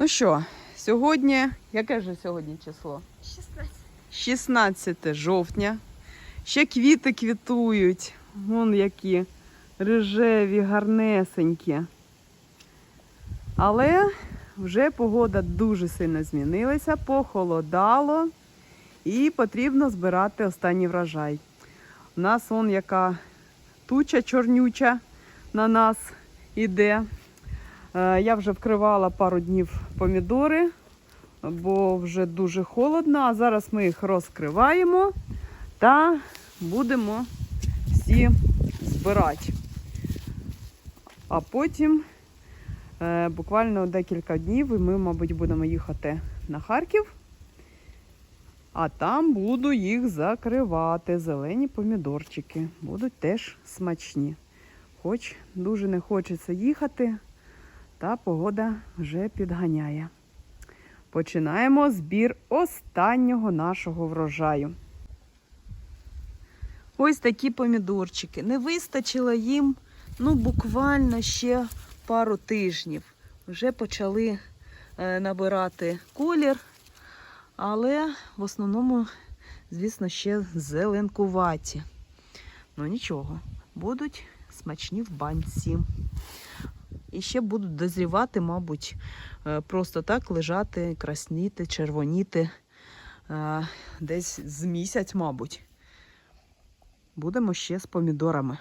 Ну що, сьогодні, яке ж сьогодні число? 16. 16 жовтня. Ще квіти квітують. Вон які рижеві, гарнесенькі. Але вже погода дуже сильно змінилася, похолодало і потрібно збирати останній врожай. У нас вон яка туча чорнюча на нас іде. Е, Я вже вкривала пару днів помідори, бо вже дуже холодно. А зараз ми їх розкриваємо та будемо всі збирати. А потім е, буквально декілька днів і ми, мабуть, будемо їхати на Харків. А там буду їх закривати. Зелені помідорчики. Будуть теж смачні. Хоч дуже не хочеться їхати, та погода вже підганяє. Починаємо збір останнього нашого врожаю. Ось такі помідорчики. Не вистачило їм ну, буквально ще пару тижнів. Вже почали е, набирати колір, але в основному, звісно, ще зеленкуваті. Ну нічого, будуть смачні в банці. І ще будуть дозрівати, мабуть, е, просто так лежати, красніти, червоніти е, десь з місяць, мабуть. Будемо ще з помідорами.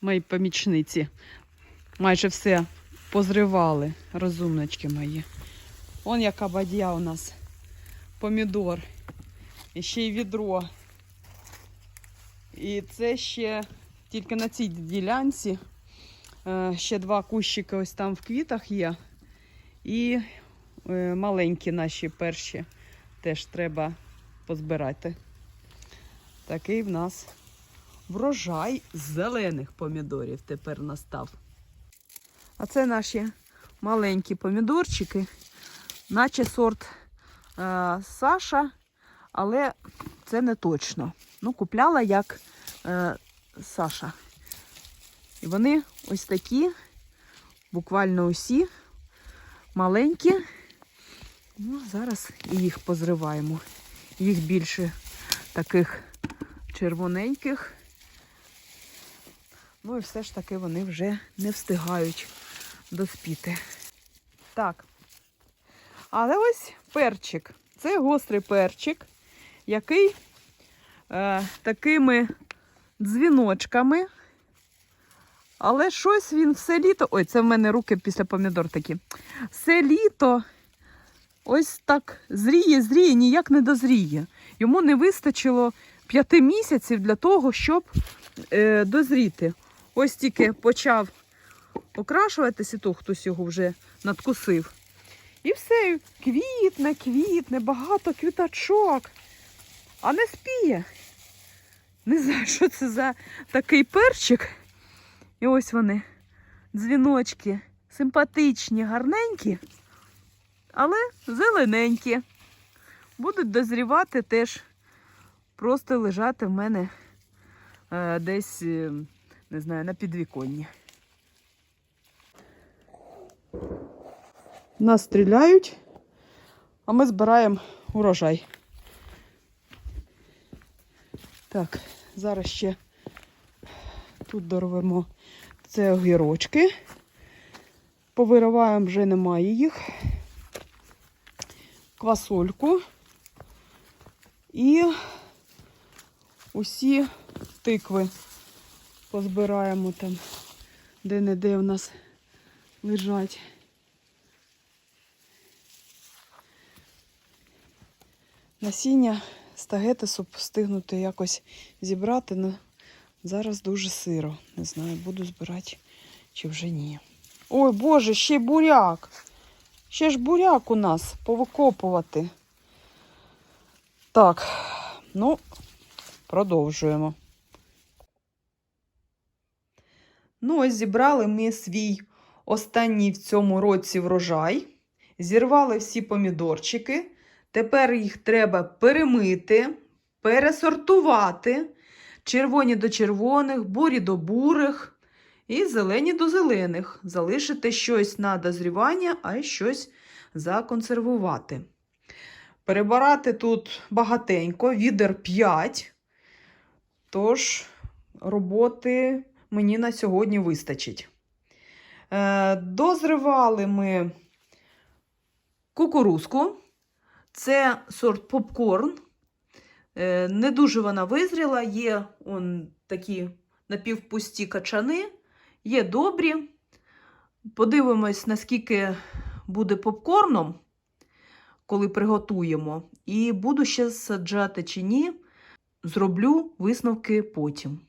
Мої помічниці майже все позривали, розумнички мої. Он яка бадья у нас. Помідор. І ще й відро. І це ще тільки на цій ділянці. Е, Ще два кущики ось там в квітах є. І е, маленькі наші перші теж треба позбирати. Такий в нас врожай зелених помідорів тепер настав. А це наші маленькі помідорчики, наче сорт е, Саша, але це не точно. Ну, купляла як е, Саша. І вони ось такі, буквально усі, маленькі. Ну, зараз і їх позриваємо. Їх більше таких червоненьких. Ну і все ж таки вони вже не встигають доспіти. Так. Але ось перчик. Це гострий перчик, який е, такими дзвіночками. Але щось він все літо. Ой, це в мене руки після помідор такі. Все літо ось так зріє, зріє, ніяк не дозріє. Йому не вистачило п'яти місяців для того, щоб е, дозріти. Ось тільки почав окрашуватися, то хтось його вже надкусив. І все, квітне, квітне, багато квіточок. А не спіє. Не знаю, що це за такий перчик. І ось вони, дзвіночки, симпатичні, гарненькі, але зелененькі. Будуть дозрівати теж, просто лежати в мене е, десь, е, не знаю, на підвіконні. Нас стріляють, а ми збираємо урожай. Так, зараз ще тут дорвемо це огірочки. Повириваємо вже немає їх. Квасольку. І усі тикви позбираємо там, де-не-де в нас лежать. Насіння стагетису встигнути якось зібрати, але зараз дуже сиро. Не знаю, буду збирати чи вже ні. Ой, Боже, ще й буряк. Ще ж буряк у нас повикопувати. Так, ну, продовжуємо. Ну, ось зібрали ми свій останній в цьому році врожай. Зірвали всі помідорчики. Тепер їх треба перемити, пересортувати. Червоні до червоних, бурі до бурих. І зелені до зелених. Залишити щось на дозрівання, а щось законсервувати. Перебирати тут багатенько, відер 5. Тож роботи мені на сьогодні вистачить. Е, Дозривали ми кукурузку. Це сорт попкорн. Е, Не дуже вона визріла, є он такі напівпусті качани, є добрі. Подивимось, наскільки буде попкорном, коли приготуємо. І буду ще саджати чи ні. Зроблю висновки потім.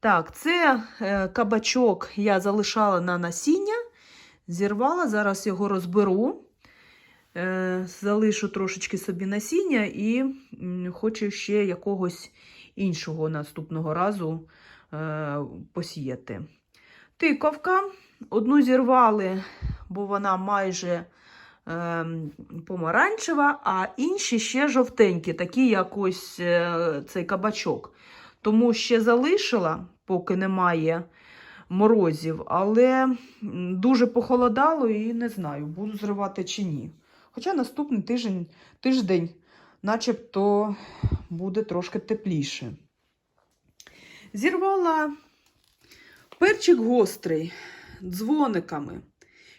Так, це е, кабачок я залишала на насіння, зірвала, зараз його розберу. Е, залишу трошечки собі насіння і хочу ще якогось іншого наступного разу е, посіяти. Тиковка. Одну зірвали, бо вона майже е, помаранчева, а інші ще жовтенькі, такі як ось цей кабачок. Тому ще залишила, поки немає морозів, але дуже похолодало і не знаю, буду зривати чи ні. Хоча наступний тиждень, тиждень начебто буде трошки тепліше. Зірвала перчик гострий дзвониками.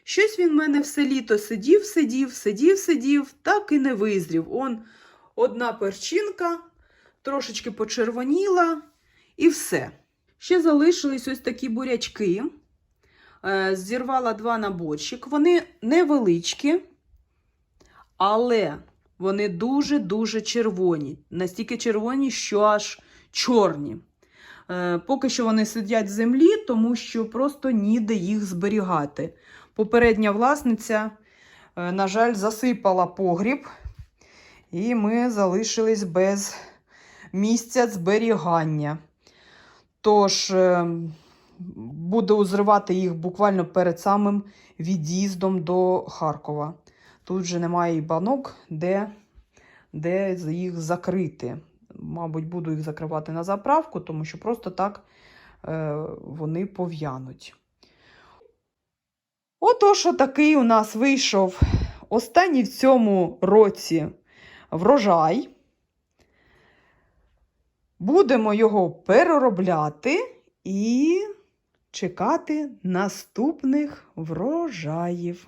Щось він в мене все літо сидів, сидів, сидів, сидів, так і не визрів. Он одна перчинка, трошечки почервоніла і все. Ще залишились ось такі бурячки. Е, Зірвала два на борщик. Вони невеличкі, але вони дуже-дуже червоні. Настільки червоні, що аж чорні. Е, Поки що вони сидять в землі, тому що просто ніде їх зберігати. Попередня власниця, е, на жаль, засипала погріб, і ми залишились без місця зберігання. Тож, е, буду зривати їх буквально перед самим від'їздом до Харкова. Тут же немає і банок, де, де їх закрити. Мабуть, буду їх закривати на заправку, тому що просто так е, вони пов'януть. Отож, такий у нас вийшов останній в цьому році врожай. Будемо його переробляти і чекати наступних врожаїв.